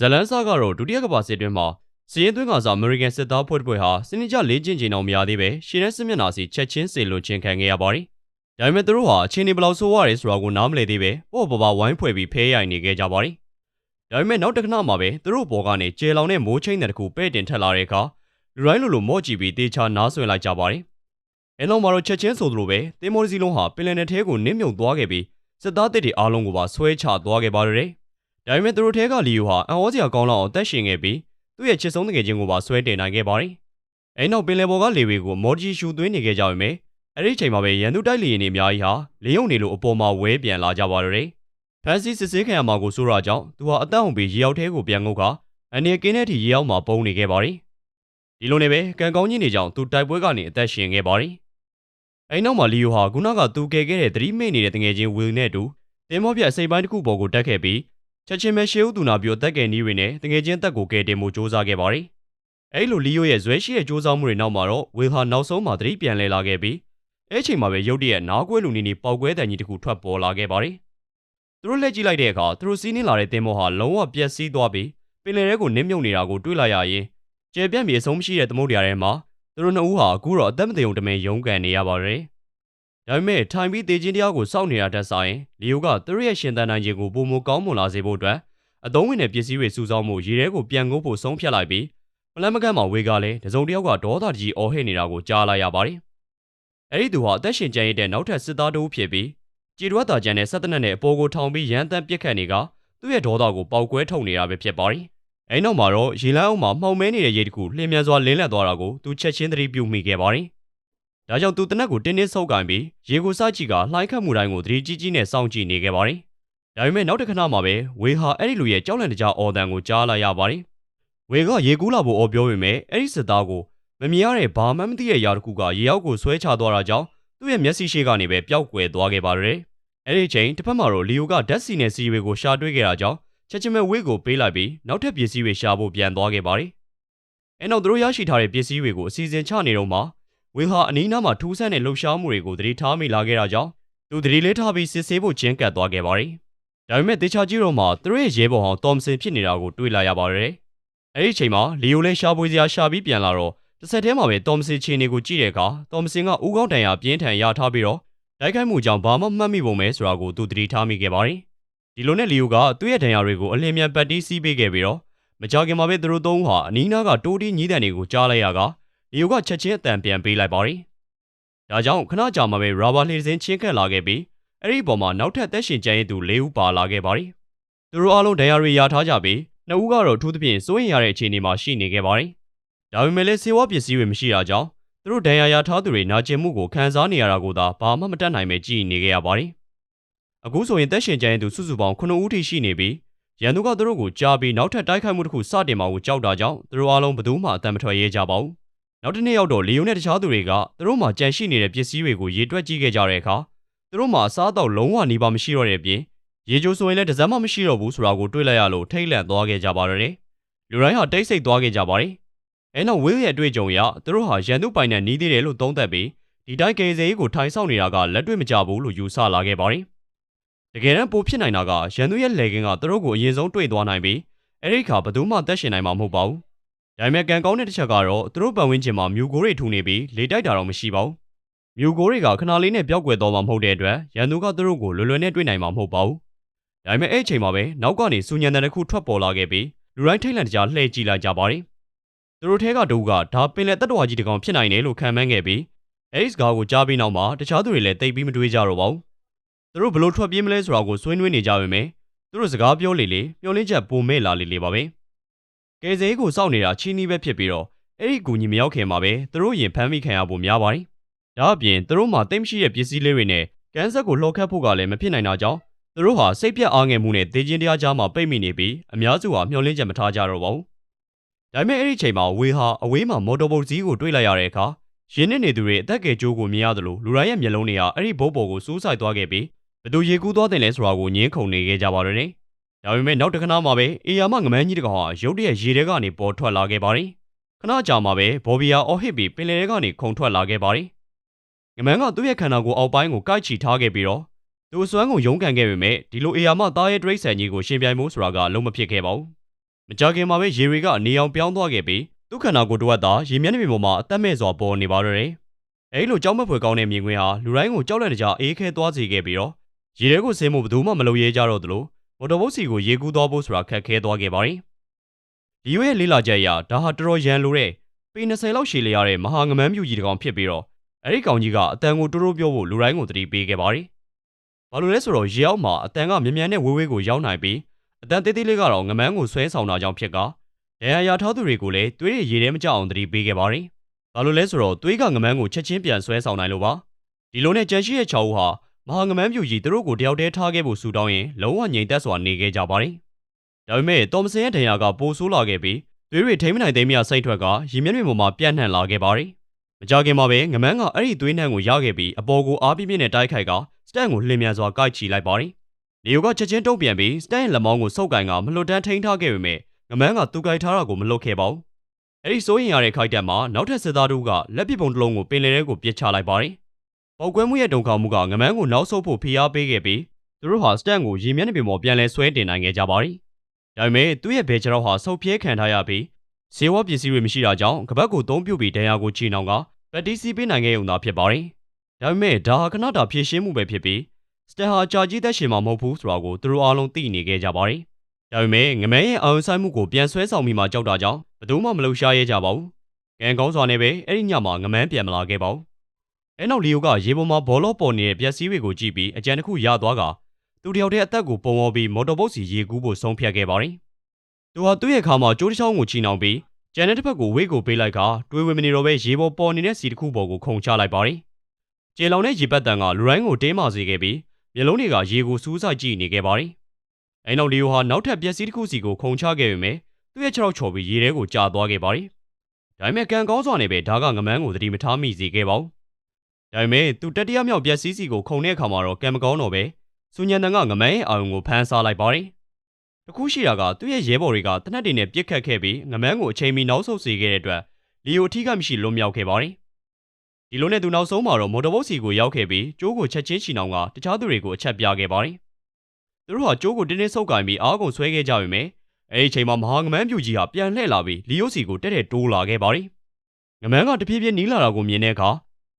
ဇလန်ဆာကတော့ဒုတိယကမ္ဘာစစ်တွင်းမှာစီးရင်သွင်းကစားအမေရိကန်စစ်သားဖွဲ့တစ်ဖွဲ့ဟာစနစ်ကျလေ့ကျင့်ချိန်အောင်မရသေးပဲရှင်းတဲ့စစ်မျက်နှာစီချက်ချင်းစေလွန်ခြင်းခံခဲ့ရပါတယ်။ဒါပေမဲ့သူတို့ဟာအချိန်ဒီဘယ်လောက်ဆိုးရတယ်ဆိုတာကိုနားမလည်သေးပဲပေါ့ပေါ့ပါဝိုင်းဖွဲ့ပြီးဖဲရိုင်နေခဲ့ကြပါတယ်။ဒါပေမဲ့နောက်တစ်ခဏမှာပဲသူတို့ဘော်ကနေကျေလောင်တဲ့မိုးချင်းတဲ့တခုပဲ့တင်ထက်လာတဲ့အခါလူတိုင်းလိုလိုမော့ကြည့်ပြီးတေချာနားဆွင့်လိုက်ကြပါတယ်။အဲနောက်မှာတော့ချက်ချင်းဆိုသလိုပဲတင်မော်စီလုံးဟာပင်လယ်နယ်ထဲကိုနင်းမြုံသွားခဲ့ပြီးစစ်သားတစ်တွေအားလုံးကိုပါဆွဲချသွားခဲ့ပါတယ်။ ဒါပေမဲ့သူတို့ထဲကလီယိုဟာအံ့ဩစရာကောင်းလောက်အောင်တက်ရှင်ခဲ့ပြီးသူ့ရဲ့ချစ်ဆုံးတကယ်ချင်းကိုပါဆွဲတင်နိုင်ခဲ့ပါတယ်။အဲနောက်ပင်လယ်ပေါ်ကလေဝေကိုမော်ဂျီရှူသွင်းနေခဲ့ကြပေမဲ့အဲ့ဒီချိန်မှာပဲရန်သူတိုက်လေယာဉ်တွေအများကြီးဟာလေယုံနေလို့အပေါ်မှာဝဲပြန်လာကြပါတယ်။ဖန်စီစစ်ဆေးခံရမှာကိုဆိုရကြောင့်သူဟာအသက်အောင်ပြီးရေရောက်ထဲကိုပြန်ငုတ်ခါအနေကင်းတဲ့ထိရေရောက်မှာပုံနေခဲ့ပါတယ်။ဒီလိုနဲ့ပဲကံကောင်းကြီးနေကြောင့်သူတိုက်ပွဲကနေအသက်ရှင်ခဲ့ပါတယ်။အဲနောက်မှာလီယိုဟာခုနကသူကယ်ခဲ့တဲ့သတိမိတ်နေတဲ့တငယ်ချင်းဝီနဲ့အတူတင်မောပြအစိပ်ပိုင်းတစ်ခုပေါ်ကိုတက်ခဲ့ပြီး ချက်ချင်းပဲရှေးဦးသူနာပြိုတက်ခဲ့နီးတွေနဲ့တငယ်ချင်းတက်ကိုကယ်တင်မှုစ조사ခဲ့ပါတယ်။အဲလိုလီယိုရဲ့ဇွဲရှိရဲ့စ조사မှုတွေနောက်မှာတော့ဝေဟာနောက်ဆုံးမှာသတိပြန်လဲလာခဲ့ပြီးအဲချိန်မှာပဲရုတ်တရက်နားကွဲလူနေနေပေါက်ကွဲတန်ကြီးတစ်ခုထွက်ပေါ်လာခဲ့ပါတယ်။သူတို့လက်ကြည့်လိုက်တဲ့အခါသူတို့စီးနှင်းလာတဲ့တင်မောဟာလုံးဝပျက်စီးသွားပြီးပင်လယ်ထဲကိုနင်းမြုပ်နေတာကိုတွေ့လိုက်ရရင်ကျယ်ပြန့်ပြီးအဆုံးမရှိတဲ့သမုဒ္ဒရာထဲမှာသူတို့နှစ်ဦးဟာအခုတော့အသက်မသေုံတမင်ရုန်းကန်နေရပါတယ်။ ဒါပေမဲ့ထိုင်ပြီးတေချင်းတရားကိုစောင့်နေတာတက်ဆိုင်လီယိုကသူတို့ရဲ့ရှင်သန်နိုင်ခြင်းကိုပုံမကောင်းမွန်လာစေဖို့အတွက်အသုံးဝင်တဲ့ပစ္စည်းတွေစုဆောင်းမှုရေထဲကိုပြန်ငုပ်ဖို့ဆုံးဖြတ်လိုက်ပြီးမလန်မကန့်မှာဝေကလည်းတစုံတစ်ယောက်ကဒေါသတကြီးအော်ဟစ်နေတာကိုကြားလိုက်ရပါတယ်။အဲဒီသူဟာအသက်ရှင်ကျန်ရတဲ့နောက်ထပ်စစ်သားတဦးဖြစ်ပြီးကြည်ရွက်တာကြံတဲ့ဆက်တနက်နဲ့အပေါ်ကိုထောင်ပြီးရန်တမ်းပစ်ခတ်နေကသူ့ရဲ့ဒေါသကိုပေါက်ကွဲထုတ်နေတာပဲဖြစ်ပါတယ်။အဲနောက်မှာတော့ရေလန်းအောင်မှာမှောင်မဲနေတဲ့ရေတခုလျင်မြန်စွာလင်းလက်သွားတာကိုသူချက်ချင်းသတိပြုမိခဲ့ပါတယ်။ ဒါကြောင့်သူတနက်ကိုတင်းတင်းဆုပ်ကင်ပြီးရေကိုစကြည့်ကလှိုင်းခတ်မှုတိုင်းကိုသတိကြီးကြီးနဲ့စောင့်ကြည့်နေခဲ့ပါတယ်။ဒါပေမဲ့နောက်တစ်ခဏမှပဲဝေဟာအဲ့ဒီလူရဲ့ကြောက်လန့်တကြားအော်တန်ကိုကြားလိုက်ရပါတယ်။ဝေကရေကူးလာဖို့အော်ပြောပေမဲ့အဲ့ဒီစစ်သားကိုမမြင်ရတဲ့ဘာမှမသိတဲ့ຢာတစ်ခုကရေရောက်ကိုဆွဲချသွားတာကြောင့်သူ့ရဲ့မျက်စိရှိကနေပဲပျောက်ကွယ်သွားခဲ့ပါတယ်။အဲ့ဒီချိန်တစ်ဖက်မှာတော့လီယိုကဓာတ်စီနဲ့စီဝေကိုရှာတွေ့ခဲ့တာကြောင့်ချက်ချင်းပဲဝေကိုပေးလိုက်ပြီးနောက်ထပ်ပစ္စည်းတွေရှာဖို့ပြန်သွားခဲ့ပါတယ်။အဲနောက်သူတို့ရရှိထားတဲ့ပစ္စည်းတွေကိုအစီအစဉ်ချနေတော့မှ ဝေဟာအနီးနားမှာထူးဆန်းတဲ့လှုပ်ရှားမှုတွေကိုသတိထားမိလာခဲ့တာကြောင့်သူသတိလေးထားပြီးစစ်ဆေးဖို့ကျင်းကပ်သွားခဲ့ပါတယ်။ဒါပေမဲ့တေချာကြီးတော့မှသူတို့ရဲ့ရဲဘော်ဟောင်းတော်မစင်ဖြစ်နေတာကိုတွေ့လာရပါတယ်။အဲဒီအချိန်မှာလီယိုလည်းရှာပွေစရာရှာပြီးပြန်လာတော့တစ်ဆက်တည်းမှာပဲတော်မစင်ခြေနေကိုကြည့်တဲ့အခါတော်မစင်ကဦးကောင်းတန်ရာပြင်းထန်ရထားပြီးတော့တိုက်ခိုက်မှုကြောင့်ဘာမှမှတ်မိပုံမဲဆိုတာကိုသူသတိထားမိခဲ့ပါတယ်။ဒီလိုနဲ့လီယိုကသူ့ရဲ့ဒဏ်ရာတွေကိုအလင်းမြန်ပတ်တီးစီးပေးခဲ့ပြီးတော့မကြခင်မှာပဲသူတို့သုံးဟာအနီးနားကတိုးတီးညီးတန်တွေကိုကြားလိုက်ရက လီယိုကချက်ချင်းအတန်ပြန်ပေးလိုက်ပါတယ်။ဒါကြောင့်ခဏကြာမှပဲရာဘာလှေစင်းချင်းကပ်လာခဲ့ပြီးအဲ့ဒီပေါ်မှာနောက်ထပ်သက်ရှင်ကျန်ရည်သူ၄ဦးပါလာခဲ့ပါတယ်။သူတို့အားလုံးဒဏ်ရာတွေရထားကြပြီးနှစ်ဦးကတော့အထူးသဖြင့်စိုးရင်ရတဲ့အခြေအနေမှာရှိနေခဲ့ပါတယ်။ဒါပေမဲ့လည်းစေဝါပစ္စည်းတွေမရှိတာကြောင့်သူတို့ဒဏ်ရာရထားသူတွေနာကျင်မှုကိုခံစားနေရတာကိုသာဘာမှမတတ်နိုင်ပဲကြည်နေခဲ့ရပါတယ်။အခုဆိုရင်သက်ရှင်ကျန်ရည်သူစုစုပေါင်း9ဦးထိရှိနေပြီးရန်သူကသူတို့ကိုကြားပြီးနောက်ထပ်တိုက်ခိုက်မှုတစ်ခုစတင်မှာကိုကြောက်တာကြောင့်သူတို့အားလုံးဘယ်သူမှအတံမထွက်ရဲကြပါဘူး။ နောက်တစ်နေ့ရောက်တော့လီယိုနဲ့တခြားသူတွေကသူတို့မှကြံရှိနေတဲ့ပစ္စည်းတွေကိုရေတွက်ကြည့်ခဲ့ကြတဲ့အခါသူတို့မှအစားအသောက်လုံးဝနေပါမရှိတော့တဲ့အပြင်ရေချိုးဆိုရင်လည်းတစမ်းမှမရှိတော့ဘူးဆိုတာကိုတွေ့လိုက်ရလို့ထိတ်လန့်သွားခဲ့ကြပါတော့တယ်။လူတိုင်းဟာတိတ်ဆိတ်သွားခဲ့ကြပါတယ်။အဲနောက်ဝင်းရဲ့အတွေ့အကြုံအရသူတို့ဟာရန်သူပိုင်နဲ့နီးသေးတယ်လို့သုံးသပ်ပြီးဒီတိုင်းကေစေးကိုထိုင်ဆောင်နေတာကလက်တွေ့မကျဘူးလို့ယူဆလာခဲ့ပါတယ်။တကယ်တမ်းပိုဖြစ်နိုင်တာကရန်သူရဲ့လေကင်းကသူတို့ကိုအရင်ဆုံးတွေ့သွားနိုင်ပြီးအဲဒီခါဘယ်သူမှတက်ရှင်နိုင်မှာမဟုတ်ပါဘူး။ ဒါပေမဲ့ကံကောင်းတဲ့တစ်ချက်ကတော့သူတို့ပတ်ဝန်းကျင်မှာမြူကိုတွေထူနေပြီးလေတိုက်တာတော့မရှိပါဘူးမြူကိုတွေကခဏလေးနဲ့ပျောက်ကွယ်သွားမှာမဟုတ်တဲ့အတွက်ရန်သူကသူတို့ကိုလွယ်လွယ်နဲ့တွေ့နိုင်မှာမဟုတ်ပါဘူး။ဒါပေမဲ့အဲ့အချိန်မှာပဲနောက်ကနေစူညံတဲ့တစ်ခုထွက်ပေါ်လာခဲ့ပြီးလူတိုင်းထိတ်လန့်တကြားလှည့်ကြည့်လိုက်ကြပါတယ်။သူတို့ထဲကတူကဒါပင်လယ်တက်တော်ကြီးတကောင်ဖြစ်နိုင်တယ်လို့ခံမှန်းခဲ့ပြီးအဲ့ဒီစကားကိုကြားပြီးနောက်မှာတခြားသူတွေလည်းတိတ်ပြီးမတွေးကြတော့ပါဘူး။သူတို့ဘလို့ထွက်ပြေးမလဲဆိုတာကိုဆွေးနွေးနေကြပေမဲ့သူတို့စကားပြောလေလေမျောလင်းချက်ပုံမဲ့လာလေလေပါပဲ။ ကယ်ဆယ်ရေးကိုစောင့်နေတာချီးနှီးပဲဖြစ်ပြီးတော့အဲ့ဒီကူညီမရောက်ခင်မှာပဲသူတို့ရင်ဖမ်းမိခံရဖို့များပါတယ်။ဒါအပြင်သူတို့မှတိတ်မရှိတဲ့ပစ္စည်းလေးတွေနဲ့ကန်ဆက်ကိုလှော်ခတ်ဖို့ကလည်းမဖြစ်နိုင်တာကြောင့်သူတို့ဟာစိတ်ပြတ်အားငယ်မှုနဲ့ဒေချင်းတရားကြားမှာပိတ်မိနေပြီးအများစုဟာမျှော်လင့်ချက်မထားကြတော့ပါဘူး။ဒါပေမဲ့အဲ့ဒီချိန်မှာဝေဟာအဝေးမှာမော်တော်ဘုတ်ကြီးကိုတွေ့လိုက်ရတဲ့အခါရင်းနေနေသူတွေအသက်ကယ်ကြိုးကိုမြင်ရသလိုလူတိုင်းရဲ့မျက်လုံးတွေကအဲ့ဒီဘုတ်ပေါ်ကိုစူးစိုက်သွားခဲ့ပြီးဘသူရေကူးသွားတယ်လဲဆိုတာကိုညင်းခုန်နေခဲ့ကြပါတော့တယ်။ ဒါပေမဲ့နောက်တစ်ခဏမှပဲအေယာမငမန်းကြီးတကောင်ဟာရုတ်တရက်ရေထဲကနေပေါ်ထွက်လာခဲ့ပါတယ်။ခဏကြာမှပဲဘော်ဘီယာအော်ဟစ်ပြီးပင်လယ်ထဲကနေခုန်ထွက်လာခဲ့ပါတယ်ငမန်းကသူ့ရဲ့ခန္ဓာကိုယ်အောက်ပိုင်းကိုကိုက်ချီထားခဲ့ပြီးတော့သူအစွမ်းကိုရုန်းကန်ခဲ့ပေမဲ့ဒီလိုအေယာမသားရဲ့တရိတ်ဆန်ကြီးကိုရှင်ပြိုင်မှုဆိုတာကလုံးမဖြစ်ခဲ့ပါဘူးမကြခင်မှာပဲရေတွေကနေအောင်ပြောင်းသွားခဲ့ပြီးသူ့ခန္ဓာကိုယ်တစ်ဝက်သာရေမျက်နှာပြင်ပေါ်မှာအသက်မဲ့စွာပေါ်နေပါတော့တယ်။အဲဒီလိုကြောက်မက်ဖွယ်ကောင်းတဲ့မြင်ကွင်းဟာလူတိုင်းကိုကြောက်လန့်ကြအေးခဲသွားစေခဲ့ပြီးတော့ရေထဲကိုဆင်းဖို့ဘယ်သူမှမလုပ်ရဲကြတော့သလို မော်တော်ဘုတ်စီကိုရေကူးသွားဖို့ဆိုတာခက်ခဲသွားခဲ့ပါတယ်။ဒီရွရဲ့လေးလာချက်အရဒါဟာတော်တော်ရန်လိုတဲ့ပေ20လောက်ရှည်လျရတဲ့မဟာငမန်းပြူကြီးတစ်ကောင်ဖြစ်ပြီးတော့အဲ့ဒီကောင်ကြီးကအတန်ကိုတိုးတိုးပြောဖို့လူတိုင်းကိုတတိပေးခဲ့ပါတယ်။ဘာလို့လဲဆိုတော့ရေအောက်မှာအတန်ကမြ мян နဲ့ဝေးဝေးကိုရောက်နိုင်ပြီးအတန်သေးသေးလေးကတော့ငမန်းကိုဆွဲဆောင်တာကြောင့်ဖြစ်ကရရရထားသူတွေကိုလည်းသွေးရရေထဲမကြအောင်တတိပေးခဲ့ပါတယ်။ဘာလို့လဲဆိုတော့သွေးကငမန်းကိုချက်ချင်းပြန်ဆွဲဆောင်နိုင်လို့ပါ။ဒီလိုနဲ့ကြံရှိရဲ့6ဦးဟာ မဟာငမန်းပြူကြီးသူတို့ကိုတယောက်တည်းထားခဲ့ဖို့ဆူတောင်းရင်လုံးဝငြိမ်သက်စွာနေခဲ့ကြပါတယ်။ဒါပေမဲ့တော်မစင်ရဲ့ဒဏ်ရာကပိုဆိုးလာခဲ့ပြီးသွေးတွေထိမ့်မနိုင်သိမ်းမရစိတ်ထွက်ကရေမျက်နှာပေါ်မှာပြန့်နှံ့လာခဲ့ပါတယ်။မကြခင်မှာပဲငမန်းကအဲ့ဒီသွေးနှံကိုရခဲ့ပြီးအပေါ်ကိုအားပြင်းပြင်းနဲ့တိုက်ခိုက်ကစတန်ကိုလှင်မြန်စွာကိုက်ချီလိုက်ပါတယ်။လီယိုကချက်ချင်းတုံ့ပြန်ပြီးစတန်ရဲ့လက်မောင်းကိုစုပ်ကင်ကမလွတ်တမ်းထိန်းထားခဲ့ပေမဲ့ငမန်းကသူ့ကိုက်ထားတာကိုမလွတ်ခဲ့ပါဘူး။အဲ့ဒီစိုးရင်ရတဲ့ခိုက်တက်မှာနောက်ထပ်စစ်သားတို့ကလက်ပစ်ပုံတစ်လုံးကိုပင်လယ်ထဲကိုပစ်ချလိုက်ပါတယ်။ ပောက်ကွဲမှုရဲ့တုံခါမှုကငမန်းကိုနောက်ဆုတ်ဖို့ဖိအားပေးခဲ့ပြီးသူတို့ဟာစတန်ကိုရေမျက်နှာပြင်ပေါ်ပြန်လဲဆွဲတင်နိုင်ခဲ့ကြပါတယ်။ဒါပေမဲ့သူ့ရဲ့ဘဲချတော့ဟာဆုတ်ပြဲခံထားရပြီးဈေးဝပစ္စည်းတွေမရှိတာကြောင့်ကပတ်ကိုသုံးပြုတ်ပြီးဒဏ်ရာကိုချီနှောင်ကပက်တီစီပေးနိုင်ခဲ့ုံသာဖြစ်ပါတယ်။ဒါပေမဲ့ဒါဟာခဏတာဖြည့်ရှင်းမှုပဲဖြစ်ပြီးစတန်ဟာကြာကြီးသက်ရှင်မှာမဟုတ်ဘူးဆိုတာကိုသူတို့အားလုံးသိနေခဲ့ကြပါတယ်။ဒါပေမဲ့ငမဲရဲ့အာရုံစိုက်မှုကိုပြန်ဆွဲဆောင်မိမှကြောက်တာကြောင့်ဘယ်သူမှမလှုပ်ရှားရဲကြပါဘူး။ကံကောင်းစွာနဲ့ပဲအဲ့ဒီညမှာငမန်းပြန်မလာခဲ့ပါဘူး။ အဲနောက်လီယိုကရေပေါ်မှာဘောလုံးပေါ်နေတဲ့ပျက်စီးတွေကိုကြည့်ပြီးအကြံတစ်ခုရသွားကသူတယောက်တည်းအသက်ကိုပုံပေါ်ပြီးမော်တော်ဘုတ်စီရေကူးဖို့ဆုံးဖြတ်ခဲ့ပါတယ်။သူဟာသူ့ရဲ့ခါမှာကြိုးတစ်ချောင်းကိုချီနှောင်ပြီးကျန်တဲ့တစ်ဖက်ကိုဝိတ်ကိုပေးလိုက်ကတွေးဝင်မနေတော့ပဲရေပေါ်ပေါ်နေတဲ့စီတစ်ခုပေါ်ကိုခုန်ချလိုက်ပါတယ်။ကျေလောင်တဲ့ရေပတ်တန်ကလူတိုင်းကိုတင်းမာစေခဲ့ပြီးမျက်လုံးတွေကရေကိုစူးစိုက်ကြည့်နေခဲ့ပါတယ်။အဲနောက်လီယိုဟာနောက်ထပ်ပျက်စီးတစ်ခုစီကိုခုန်ချခဲ့ပေမဲ့သူ့ရဲ့ခြေထောက်ချော်ပြီးရေထဲကိုကျသွားခဲ့ပါတယ်။ဒါပေမဲ့ကံကောင်းစွာနဲ့ပဲဒါကငမန်းကိုသတိမထားမိစေခဲ့ပါဘူး။ ဒါပေမဲ့သူတတိယမြောက်ပျက်စီးစီကိုခုန်တဲ့အခါမှာတော့ကံမကောင်းတော့ပဲစူညံတန်ကငမန်းရဲ့အာရုံကိုဖမ်းဆားလိုက်ပါတယ်။တခုရှိတာကသူ့ရဲ့ရဲဘော်တွေကတနက်တွေနဲ့ပြစ်ခတ်ခဲ့ပြီးငမန်းကိုအချိန်မီနောက်ဆုတ်စေခဲ့တဲ့အတွက်လီယိုအထီးကမရှိလွန်မြောက်ခဲ့ပါတယ်။ဒီလိုနဲ့သူနောက်ဆုံးမှာတော့မော်တော်ဘုတ်စီကိုရောက်ခဲ့ပြီးကျိုးကိုချက်ချင်းချီနှောင်ကတခြားသူတွေကိုအချက်ပြခဲ့ပါတယ်။သူတို့ဟာကျိုးကိုတင်းတင်းဆုပ်ကင်ပြီးအားကုန်ဆွဲခဲ့ကြပေမဲ့အဲဒီအချိန်မှာမဟာငမန်းပြူကြီးဟာပြန်လှည့်လာပြီးလီယိုစီကိုတက်တက်တိုးလာခဲ့ပါတယ်။ငမန်းကတဖြည်းဖြည်းနီးလာတာကိုမြင်တဲ့အခါ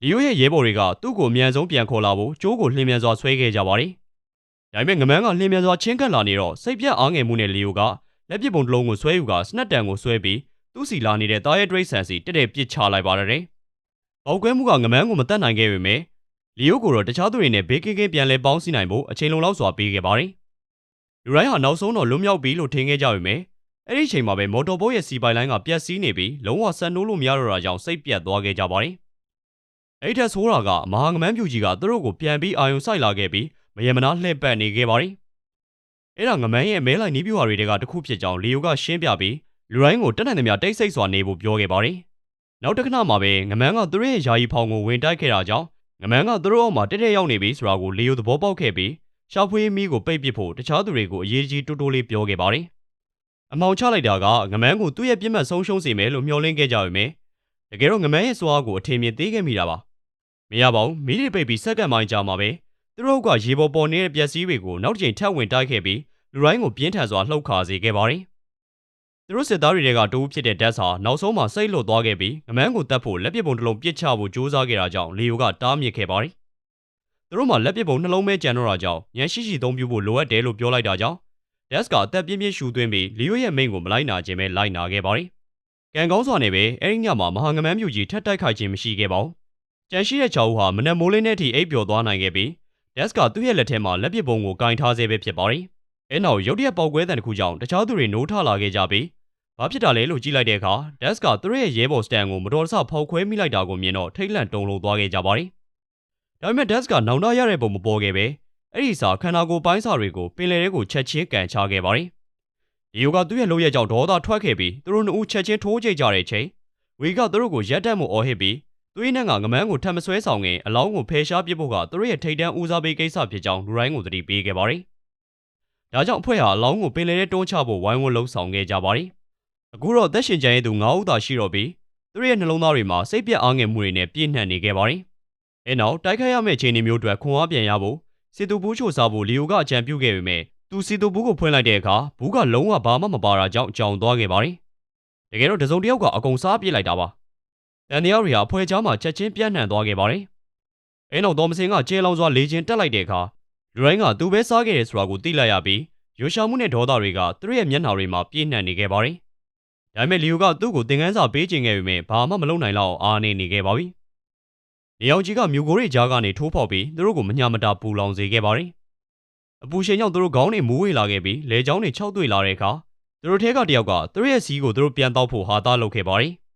လီယိုရဲ့ရဲဘော်တွေကသူ့ကိုအမြန်ဆုံးပြန်ခေါ်လာဖို့ကျိုးကိုလှင်မြန်စွာဆွဲခဲ့ကြပါတယ်။ဒါပေမဲ့ငမန်းကလှင်မြန်စွာချင်းကပ်လာနေတော့စိတ်ပြတ်အားငယ်မှုနဲ့လီယိုကလက်ပစ်ပုံတစ်လုံးကိုဆွဲယူကစနက်တန်ကိုဆွဲပြီးသူ့စီလာနေတဲ့တားရဲဒရိတ်ဆန်စီတက်တက်ပစ်ချလိုက်ပါတယ်။ပေါက်ကွဲမှုကငမန်းကိုမတတ်နိုင်ခဲ့ပေမဲ့လီယိုကိုတော့တခြားသူတွေနဲ့ဘေးကင်းကင်းပြန်လဲပေါင်းစည်းနိုင်ဖို့အချိန်လုံလောက်စွာပေးခဲ့ပါတယ်။လူတိုင်းဟာနောက်ဆုံးတော့လွတ်မြောက်ပြီလို့ထင်ခဲ့ကြပေမဲ့အဲ့ဒီအချိန်မှာပဲမော်တော်ဘိုးရဲ့စီပိုင်လိုင်းကပြက်စီးနေပြီးလုံးဝဆန်နိုးလို့မရတော့တာကြောင့်စိတ်ပြတ်သွားခဲ့ကြပါတယ်။ အဲ့ထက်ဆိုးတာကမဟာငမန်းပြူကြီးကသူတို့ကိုပြန်ပြီးအာယုံစိုက်လာခဲ့ပြီးမယမနာလှည့်ပတ်နေခဲ့ပါတယ်။အဲ့ဒါငမန်းရဲ့မဲလိုက်နီးပြူဟာတွေကတခုဖြစ်ကြောင်းလီယိုကရှင်းပြပြီးလူတိုင်းကိုတက်နိုင်သမျှတိတ်ဆိတ်စွာနေဖို့ပြောခဲ့ပါတယ်။နောက်တစ်ခဏမှာပဲငမန်းကသူတို့ရဲ့ယာယီဖောင်ကိုဝင်တိုက်ခဲ့တာကြောင့်ငမန်းကသူတို့အောက်မှာတက်တက်ရောက်နေပြီဆိုတာကိုလီယိုသဘောပေါက်ခဲ့ပြီးရှောက်ဖွေးမီးကိုပိတ်ပစ်ဖို့တခြားသူတွေကိုအရေးကြီးတိုးတိုးလေးပြောခဲ့ပါတယ်။အမောင်ချလိုက်တာကငမန်းကိုသူ့ရဲ့ပြစ်မှတ်ဆုံးရှုံးစေမယ်လို့မျှော်လင့်ခဲ့ကြပေမဲ့တကယ်တော့ငမန်းရဲ့စွာကိုအထင်မြင်သေးခဲ့မိတာပါ။ မရပါဘူးမီးတွေပိတ်ပြီးစက္ကန့်ပိုင်းကြာမှာပဲသူတို့ကရေပေါ်ပေါ်နေတဲ့ပျက်စီးတွေကိုနောက်တစ်ချိန်ထပ်ဝင်တိုက်ခဲ့ပြီးလူတိုင်းကိုပြင်းထန်စွာလှုပ်ခါစေခဲ့ပါတယ်။သူတို့စစ်သားတွေကတိုးဖြစ်တဲ့ဒက်ဆာနောက်ဆုံးမှာစိတ်လွတ်သွားခဲ့ပြီးငမန်းကိုတတ်ဖို့လက်ပစ်ပုံတစ်လုံးပစ်ချဖို့ကြိုးစားခဲ့တာကြောင့်လီယိုကတားမြစ်ခဲ့ပါတယ်။သူတို့မှလက်ပစ်ပုံနှလုံးပဲကြံတော့တာကြောင့်ညံရှိရှိသုံးပြဖို့လိုအပ်တယ်လို့ပြောလိုက်တာကြောင့်ဒက်စ်ကအသက်ပြင်းပြင်းရှူသွင်းပြီးလီယိုရဲ့မိန့်ကိုမလိုက်နာခြင်းပဲလိုက်နာခဲ့ပါတယ်။ကံကောင်းစွာနဲ့ပဲအဲဒီညမှာမဟာငမန်းမြူကြီးထက်တိုက်ခိုက်ခြင်းမရှိခဲ့ပါဘူး။ ကြံရှိတဲ့ချောက်ဟာမနက်မိုးလင်းတဲ့အထိအိပ်ပျော်သွားနိုင်ခဲ့ပြီးဒက်စ်ကသူ့ရဲ့လက်ထဲမှာလက်ပစ်ပုံကိုကင်ထားဆဲပဲဖြစ်ပါတယ်။အဲနောက်ရုတ်တရက်ပေါက်ကွဲတဲ့တစ်ခုကြောင့်တခြားသူတွေနိုးထလာခဲ့ကြပြီးဘာဖြစ်တာလဲလို့ကြည့်လိုက်တဲ့အခါဒက်စ်ကသူတို့ရဲ့ရဲဘော်စတန်ကိုမတော်တဆဖောက်ခွဲမိလိုက်တာကိုမြင်တော့ထိတ်လန့်တုန်လှုပ်သွားခဲ့ကြပါတယ်။ဒါပေမဲ့ဒက်စ်ကနောင်တရတဲ့ပုံမပေါ်ခဲ့ပဲအဲ့ဒီစာခန္ဓာကိုယ်ပိုင်းစာတွေကိုပင်လယ်ထဲကိုချက်ချင်းကန်ချခဲ့ပါတယ်။ဒီယိုကသူ့ရဲ့လုပ်ရက်ကြောင့်ဒေါသထွက်ခဲ့ပြီးသူတို့နှစ်ဦးချက်ချင်းထိုးကြိတ်ကြတဲ့ချိန်ဝီကသူတို့ကိုရက်တက်မှုအော်ဟစ်ပြီး သွေးနှံကငမန်းကိုထပ်မဆွဲဆောင်ခင်အလောင်းကိုဖယ်ရှားပစ်ဖို့ကသူတို့ရဲ့ထိတ်တန်းဦးစားပေးကိစ္စဖြစ်ကြောင်းလူတိုင်းကိုသတိပေးခဲ့ပါတယ်။ဒါကြောင့်အဖွဲ့ဟာအလောင်းကိုပင်လယ်ထဲတွန်းချဖို့ဝိုင်းဝန်းလှုံ့ဆော်ခဲ့ကြပါတယ်။အခုတော့သက်ရှင်ကြရဲ့သူ9ဦးသာရှိတော့ပြီးသူတို့ရဲ့နှလုံးသားတွေမှာစိတ်ပြတ်အားငယ်မှုတွေနဲ့ပြည့်နှက်နေခဲ့ပါတယ်။အဲနောက်တိုက်ခိုက်ရမယ့်အခြေအနေမျိုးအတွက်ခွန်အားပြန်ရဖို့စစ်သူဘူးချိုစားဖို့လီယိုကအကြံပြုခဲ့ပေမဲ့သူစီတိုဘူးကိုဖွင့်လိုက်တဲ့အခါဘူးကလုံးဝဘာမှမပါတာကြောင့်ကြောင်သွားခဲ့ပါတယ်။တကယ်တော့တစုံတစ်ယောက်ကအကုန်စားပြစ်လိုက်တာပါ။ တန်တရားရီဟာဖွဲချားမှာချက်ချင်းပြန့်နှံ့သွားခဲ့ပါတယ်။အဲနောက်တော်မစင်ကကျေလောင်စွာလေချင်းတက်လိုက်တဲ့အခါလူတိုင်းကသူပဲစားခဲ့တယ်ဆိုတာကိုသိလိုက်ရပြီးရွှေရှာမှုနဲ့ဒေါသတွေကသူတို့ရဲ့မျက်နှာတွေမှာပြည့်နှံ့နေခဲ့ပါတယ်။ဒါပေမဲ့လီယိုကသူ့ကိုသင်ခန်းစာပေးခြင်းခဲ့ပေမဲ့ဘာမှမလုပ်နိုင်တော့အားနေနေခဲ့ပါပြီ။နေအောင်ကြီးကမြူကိုရိကြားကနေထိုးဖောက်ပြီးသူတို့ကိုမညာမတာပူလောင်စေခဲ့ပါတယ်။အပူရှင်ကြောင့်သူတို့ခေါင်းတွေမူးဝေးလာခဲ့ပြီးလေချောင်းတွေခြောက်သွေ့လာတဲ့အခါသူတို့ထဲကတယောက်ကသူတို့ရဲ့စီးကိုသူတို့ပြန်တောက်ဖို့ဟာသားလုပ်ခဲ့ပါတယ်။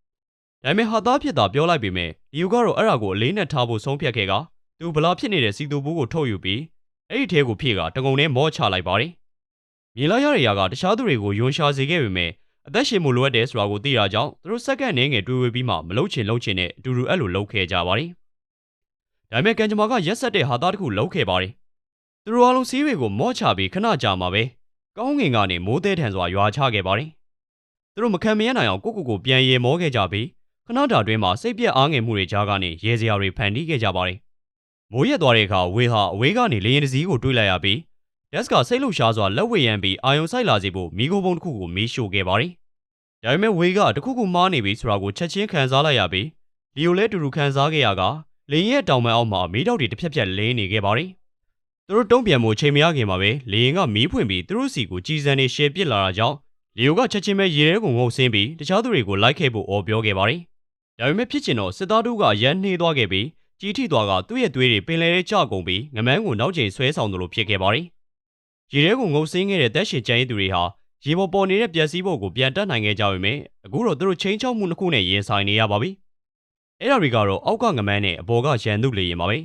ဒါပေမဲ့ဟာသားဖြစ်တာပြောလိုက်ပေမဲ့လီယိုကတော့အဲ့ဒါကိုအလေးနဲ့ထားဖို့ဆုံးဖြတ်ခဲ့ကသူဗလာဖြစ်နေတဲ့စီတူဘူးကိုထုတ်ယူပြီးအဲ့ဒီထဲကိုဖြည့်ကတကုံနဲ့မော့ချလိုက်ပါတယ်။မြင်လိုက်ရတဲ့ຢာကတခြားသူတွေကိုယွန်ရှာစေခဲ့ပေမဲ့အသက်ရှင်မှုလိုအပ်တယ်ဆိုတာကိုသိတာကြောင့်သူတို့စက္ကန့်နှင်းငယ်တွေးဝေးပြီးမှမလုံချင်လုံချင်နဲ့အတူတူအဲ့လိုလုပ်ခဲ့ကြပါတယ်။ဒါပေမဲ့ကန်ဂျမာကရက်ဆက်တဲ့ဟာသားတစ်ခုလုပ်ခဲ့ပါတယ်။သူတို့အားလုံးစီးတွေကိုမော့ချပြီးခဏကြာမှာပဲကောင်းငင်ကနေမိုးသေးထန်စွာရွာချခဲ့ပါတယ်။သူတို့မခံမရနိုင်အောင်ကိုကိုကိုပြန်ရေမောခဲ့ကြပြီး ခဏတာတွင်းမှာစိတ်ပြက်အားငယ်မှုတွေကြားကနေရေစရာတွေဖန်တီးခဲ့ကြပါတယ်။မိုးရက်သွားတဲ့အခါဝေဟာအဝေးကနေလေရင်တစည်းကိုတွေးလိုက်ရပြီးဒက်စကစိတ်လှုပ်ရှားစွာလက်ဝဲရမ်းပြီးအာယုံဆိုင်လာစေဖို့မိခိုးပုံတစ်ခုကိုမီးရှို့ခဲ့ပါတယ်။ဒါပေမဲ့ဝေကတခုခုမှားနေပြီဆိုတာကိုချက်ချင်းခံစားလိုက်ရပြီးလီယိုလဲတူတူခံစားခဲ့ရကလေရင်ရဲ့တောင်ပံအောက်မှာမီးတောက်တွေတစ်ဖြက်ဖြက်လင်းနေခဲ့ပါတယ်။သူတို့တုံးပြန်မှုချိန်မရခင်မှာပဲလေရင်ကမီးဖွင့်ပြီးသူတို့စီကိုကြီးစံနေရှယ်ပစ်လာတာကြောင့်လီယိုကချက်ချင်းပဲရေထဲကိုငုံဆင်းပြီးတခြားသူတွေကိုလိုက်ခဲ့ဖို့အော်ပြောခဲ့ပါတယ်။ ဒါပေမဲ့ဖြစ်ချင်တော့စစ်သားတို့ကရန်နှေးသွားခဲ့ပြီးကြီးထိသွားကသူ့ရဲ့သွေးတွေပင်လယ်ထဲကျကုန်ပြီးငမန်းကိုနောက်ကျိန်ဆွဲဆောင်သလိုဖြစ်ခဲ့ပါတယ်။ရေထဲကိုငုံဆင်းခဲ့တဲ့တက်ရှင်ကျန်းရည်သူတွေဟာရေပေါ်ပေါ်နေတဲ့ပျက်စီးဖို့ကိုပြန်တက်နိုင်ခဲ့ကြပေမဲ့အခုတော့သူတို့ချင်းချောက်မှုနှစ်ခုနဲ့ရင်ဆိုင်နေရပါပြီ။အဲ့ဒါတွေကတော့အောက်ကငမန်းနဲ့အပေါ်ကရန်သူလေရင်ပါပဲ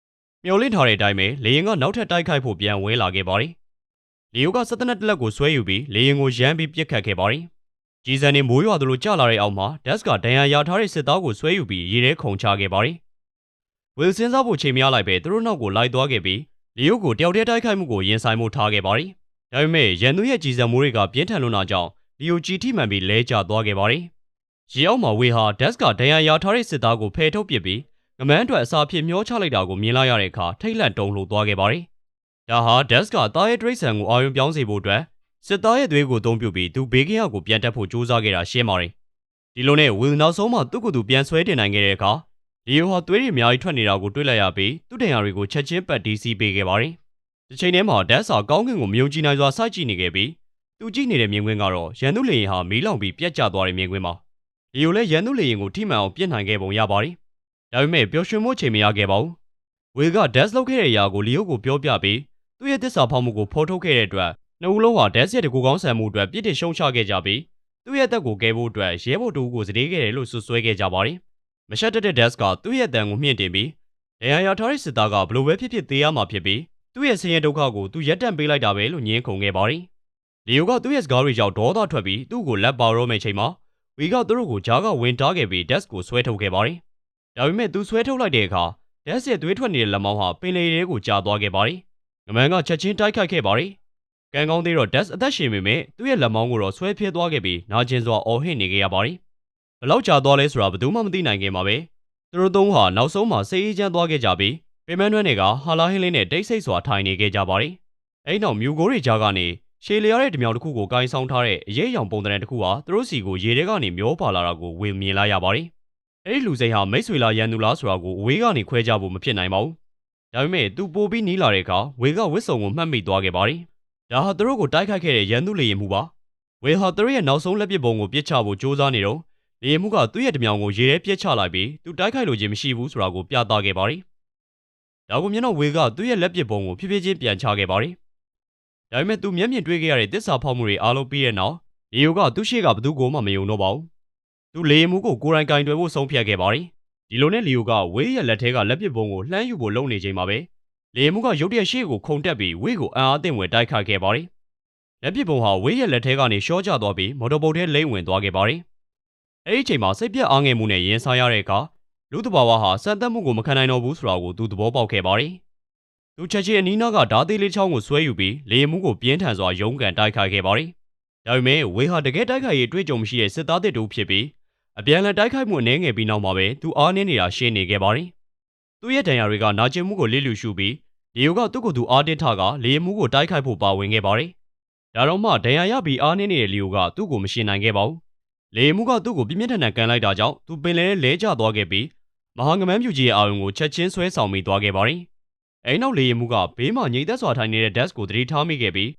။မျော်လင့်ထားတဲ့အတိုင်းပဲလေရင်ကနောက်ထပ်တိုက်ခိုက်ဖို့ပြန်ဝဲလာခဲ့ပါတယ်။လီယိုကစက်တနက်တလက်ကိုဆွဲယူပြီးလေရင်ကိုရမ်းပြီးပြစ်ခတ်ခဲ့ပါတယ်။ ကြီးစံနေမိုးရွာသလိုကျလာတဲ့အောက်မှာဒက်စ်ကဒဏ်ရာရထားတဲ့စစ်သားကိုဆွဲယူပြီးရေထဲခုန်ချခဲ့ပါတယ်။ဝီလ်စင်စားဖို့ချိန်မရလိုက်ပဲသူတို့နောက်ကိုလိုက်သွားခဲ့ပြီးလီယိုကိုတယောက်တည်းတိုက်ခိုက်မှုကိုရင်ဆိုင်မှုထားခဲ့ပါတယ်။ဒါပေမဲ့ရန်သူရဲ့ကြီးစံမိုးတွေကပြင်းထန်လွန်းတာကြောင့်လီယိုကြီးထိမှန်ပြီးလဲကျသွားခဲ့ပါတယ်။ရေအောက်မှာဝေဟာဒက်စ်ကဒဏ်ရာရထားတဲ့စစ်သားကိုဖယ်ထုတ်ပစ်ပြီးငမန်းအတွက်အစာဖြစ်မျောချလိုက်တာကိုမြင်လိုက်ရတဲ့အခါထိတ်လန့်တုန်လှုပ်သွားခဲ့ပါတယ်။ဒါဟာဒက်စ်ကတားရဲ့ဒရိတ်ဆန်ကိုအာရုံပြောင်းစေဖို့အတွက် စစ်သားရဲ့သွေးကိုအသုံးပြုပြီးသူဘေးကင်းရောက်ကိုပြန်တက်ဖို့ကြိုးစားခဲ့တာရှင်းပါတယ်။ဒီလိုနဲ့ဝီလ်နောက်ဆုံးမှသူ့ကိုယ်သူပြန်ဆွဲတင်နိုင်ခဲ့တဲ့အခါလီယိုဟာသွေးတွေအများကြီးထွက်နေတာကိုတွေ့လိုက်ရပြီးသူ့တန်ရာတွေကိုချက်ချင်းပတ်တီးစီးပေးခဲ့ပါတယ်။ဒီချိန်ထဲမှာဒက်စာကောင်းကင်ကိုမြုံကြည့်နိုင်စွာစိုက်ကြည့်နေခဲ့ပြီးသူကြည့်နေတဲ့မြင်ကွင်းကတော့ရန်သူလေရင်ဟာမီးလောင်ပြီးပြက်ကျသွားတဲ့မြင်ကွင်းပါ။လီယိုလည်းရန်သူလေရင်ကိုထိမှန်အောင်ပြစ်နိုင်ခဲ့ပုံရပါတယ်။ဒါပေမဲ့ပျော်ရွှင်မှုချိန်မရခဲ့ပါဘူး။ဝေကဒက်စ်လုပ်ခဲ့တဲ့အရာကိုလီယိုကိုပြောပြပြီးသူ့ရဲ့တစ္ဆာဖောက်မှုကိုဖော်ထုတ်ခဲ့တဲ့အတွက် နှစ်ဦးလုံးဟာဒက်စ်ရဲ့တကူကောင်းဆန်မှုအတွက်ပြစ်တင်ရှုံချခဲ့ကြပြီးသူ့ရဲ့တက်ကိုကဲဖို့အတွက်ရဲဘော်တူကိုစတေးခဲ့တယ်လို့ဆွဆွဲခဲ့ကြပါတယ်။မရှက်တက်တဲ့ဒက်စ်ကသူ့ရဲ့တန်ကိုမြင့်တင်ပြီးဒဏ်ရာရထားတဲ့စစ်သားကဘလို့ပဲဖြစ်ဖြစ်သေးရမှာဖြစ်ပြီးသူ့ရဲ့ဆင်းရဲဒုက္ခကိုသူရက်တန့်ပေးလိုက်တာပဲလို့ညင်းခုန်ခဲ့ပါတယ်။လီယိုကသူ့ရဲ့စကားတွေကြောင့်ဒေါသထွက်ပြီးသူ့ကိုလက်ပါရောမယ့်ချိန်မှာဝီကသူတို့ကိုဂျားကဝင်တားခဲ့ပြီးဒက်စ်ကိုဆွဲထုတ်ခဲ့ပါတယ်။ဒါပေမဲ့သူဆွဲထုတ်လိုက်တဲ့အခါဒက်စ်ရဲ့သွေးထွက်နေတဲ့လက်မောင်းဟာပင်လေထဲကိုကျသွားခဲ့ပါတယ်။ငမန်းကချက်ချင်းတိုက်ခိုက်ခဲ့ပါတယ်။ ကံကောင်းသေးတော့ဒက်စ်အသက်ရှင်ပေမဲ့သူ့ရဲ့လက်မောင်းကိုတော့ဆွဲဖျက်သွားခဲ့ပြီးနာကျင်စွာအော်ဟစ်နေခဲ့ရပါတယ်။ဘလောက်ကြာသွားလဲဆိုတာဘယ်သူမှမသိနိုင်ခင်ပါပဲ။သူတို့သုံးဟာနောက်ဆုံးမှာစေးအေးချမ်းသွားခဲ့ကြပြီးပင်မန်းတွဲတွေကဟာလာဟင်းလေးနဲ့တိတ်ဆိတ်စွာထိုင်နေခဲ့ကြပါတယ်။အဲ့နောက်မြူကိုတွေကြားကနေရှေလျားတဲ့ဓမြောင်တစ်ခုကိုကင်ဆောင်ထားတဲ့အရေးအယောင်ပုံသဏ္ဍာန်တစ်ခုဟာသူတို့စီကိုရေထဲကနေမျောပါလာတာကိုဝေမြင်လိုက်ရပါတယ်။အဲ့ဒီလူစိမ်းဟာမိတ်ဆွေလားရန်သူလားဆိုတာကိုအဝေးကနေခွဲခြားဖို့မဖြစ်နိုင်ပါဘူး။ဒါပေမဲ့သူပိုပြီးနီးလာတဲ့အခါဝေကဝစ်စုံကိုမှတ်မိသွားခဲ့ပါတယ်။ ဒါဟာသူတို့ကိုတိုက်ခိုက်ခဲ့တဲ့ရန်သူလေရင်မှုပါ။ဝေဟာသူတို့ရဲ့နောက်ဆုံးလက်ပစ်ပုံကိုပြစ်ချဖို့ကြိုးစားနေတော့လေရင်မှုကသူ့ရဲ့ဓမြောင်ကိုရေထဲပြစ်ချလိုက်ပြီးသူတိုက်ခိုက်လို့ခြင်းမရှိဘူးဆိုတာကိုပြသခဲ့ပါတယ်။ဒါကိုမြင်တော့ဝေကသူ့ရဲ့လက်ပစ်ပုံကိုဖြည်းဖြည်းချင်းပြန်ချခဲ့ပါတယ်။ဒါပေမဲ့သူမျက်မြင်တွေ့ခဲ့ရတဲ့တစ္ဆာဖောက်မှုတွေအားလုံးပြီးတဲ့နောက်ရေယိုကသူ့ရှေ့ကဘသူ့ကိုမှမယုံတော့ပါဘူး။သူလေရင်မှုကိုကိုယ်တိုင်ကင်တွယ်ဖို့ဆုံးဖြတ်ခဲ့ပါတယ်။ဒီလိုနဲ့လီယိုကဝေးရဲ့လက်ထဲကလက်ပစ်ပုံကိုလှမ်းယူဖို့လုပ်နေချိန်မှာပဲ လေရင်မှုကရုတ်တရက်ရှေ့ကိုခုန်တက်ပြီးဝေးကိုအံ့အားသင့်ဝင်တိုက်ခိုက်ခဲ့ပါတယ်။လက်ပစ်ပုံဟာဝေးရဲ့လက်ထဲကနေရှော့ကျသွားပြီးမော်တော်ဘုတ်ထဲလိမ့်ဝင်သွားခဲ့ပါတယ်။အဲဒီအချိန်မှာစိတ်ပြက်အားငယ်မှုနဲ့ရင်ဆိုင်ရတဲ့အခါလူတဘာဝဟာစံတက်မှုကိုမခံနိုင်တော့ဘူးဆိုတာကိုသူသဘောပေါက်ခဲ့ပါတယ်။သူချက်ချင်းအနီးနားကဓာသေးလေးချောင်းကိုဆွဲယူပြီးလေရင်မှုကိုပြင်းထန်စွာရုန်းကန်တိုက်ခိုက်ခဲ့ပါတယ်။ဒါပေမဲ့ဝေဟာတကယ်တိုက်ခိုက်ရေးတွေ့ကြုံမရှိတဲ့စစ်သားတစ်တူဖြစ်ပြီးအပြန်လည်တိုက်ခိုက်မှုအနေငယ်ပြီးနောက်မှာပဲသူအားနည်းနေတာရှင်းနေခဲ့ပါတယ်။သူ့ရဲ့ဒဏ်ရာတွေကနာကျင်မှုကိုလစ်လျူရှုပြီး လီယိုကသူ့ကိုယ်သူအားတင်းထကလေယာဉ်မှုကိုတိုက်ခိုက်ဖို့ပါဝင်ခဲ့ပါတယ်။ဒါတော့မှဒဏ်ရာရပြီးအားနည်းနေတဲ့လီယိုကသူ့ကိုမရှင်နိုင်ခဲ့ပါဘူး။လေယာဉ်မှုကသူ့ကိုပြင်းပြင်းထန်ထန်ကန်လိုက်တာကြောင့်သူပင်လယ်ထဲလဲကျသွားခဲ့ပြီးမဟာငမန်းပြူကြီးရဲ့အာရုံကိုချက်ချင်းဆွဲဆောင်မိသွားခဲ့ပါတယ်။အဲဒီနောက်လေယာဉ်မှုကဘေးမှာငြိမ်သက်စွာထိုင်နေတဲ့ desk ကိုသတိထားမိခဲ့ပြီး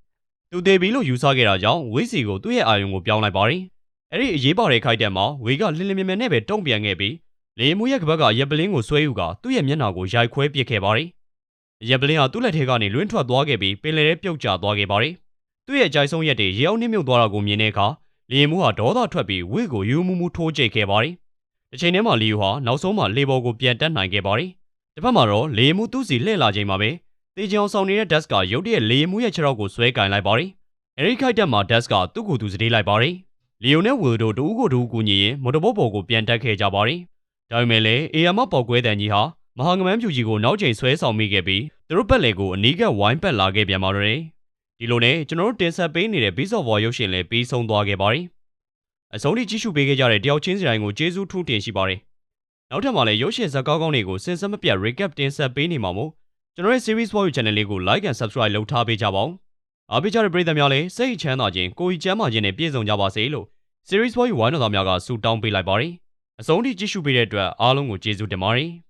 သူသေးပြီလို့ယူဆခဲ့တာကြောင့်ဝိစီကိုသူ့ရဲ့အာရုံကိုပြောင်းလိုက်ပါတယ်။အဲ့ဒီအရေးပါတဲ့ခိုက်တက်မှာဝေကလင်းလင်းမြဲမြဲနဲ့ပဲတုံ့ပြန်ခဲ့ပြီးလေယာဉ်မှုရဲ့ကပတ်ကရက်ပလင်းကိုဆွဲယူကသူ့ရဲ့မျက်နှာကိုရိုက်ခွဲပစ်ခဲ့ပါတယ်။ ရက်ပလင်းဟာသူ့လက်ထဲကနေလွင့်ထွက်သွားခဲ့ပြီးပင်လယ်ထဲပြုတ်ကျသွားခဲ့ပါတယ်။သူ့ရဲ့အကြိုက်ဆုံးရက်တွေရေအောင်နှိမ့်မြုပ်သွားတာကိုမြင်တဲ့အခါလေယာဉ်မှုဟာဒေါသထွက်ပြီးဝိကိုယူမှုမှုထိုးကျိတ်ခဲ့ပါတယ်။တစ်ချိန်တည်းမှာလီယိုဟာနောက်ဆုံးမှာလေဘော်ကိုပြန်တက်နိုင်ခဲ့ပါတယ်။တစ်ဖက်မှာတော့လေယာဉ်မှုသူ့စီလှည့်လာချိန်မှာပဲတေချောင်ဆောင်နေတဲ့ desk ကရုတ်တရက်လေယာဉ်မှုရဲ့ခြေထောက်ကိုဆွဲကင်လိုက်ပါတယ်။အဲဒီခိုက်တက်မှာ desk ကသူ့ကိုယ်သူစတေးလိုက်ပါတယ်။လီယိုနဲ့ဝီတို့တူဦးကိုတူဦးကူညီရင်မော်တော်ဘုတ်ပေါ်ကိုပြန်တက်ခဲ့ကြပါတယ်။ဒါပေမဲ့လည်းအေယာမပေါက်ကွဲတဲ့ညီဟာမဟာငမန်းပြူကြီးကိုနောက်ချိန်ဆွဲဆောင်မိခဲ့ပြီး သူတို့ပက်လေကိုအနီးကပ်ဝိုင်းပက်လာခဲ့ပြန်ပါတော့တယ်။ဒီလိုနဲ့ကျွန်တော်တို့တင်ဆက်ပေးနေတဲ့ Beast of War ရုပ်ရှင်လည်းပြီးဆုံးသွားခဲ့ပါတယ်။အဆုံးထိကြည့်ရှုပေးခဲ့ကြတဲ့တယောက်ချင်းစီတိုင်းကိုကျေးဇူးထူးတင်ရှိပါတယ်။နောက်ထပ်မှာလည်းရုပ်ရှင်ဇာတ်ကားကောင်းတွေကိုစင်စက်မပြတ် recap တင်ဆက်ပေးနေမှာမို့ကျွန်တော်ရဲ့ series for you channel လေးကို like and subscribe လုပ်ထားပေးကြပါဦး။အားပေးကြတဲ့ပရိသတ်များလည်းစိတ်ချမ်းသာခြင်းကိုယ်ကြီးချမ်းသာခြင်းနဲ့ပြည့်စုံကြပါစေလို့ series for you ဝိုင်းတော်သားများကဆုတောင်းပေးလိုက်ပါတယ်။အဆုံးထိကြည့်ရှုပေးတဲ့အတွက်အားလုံးကိုကျေးဇူးတင်ပါတယ်။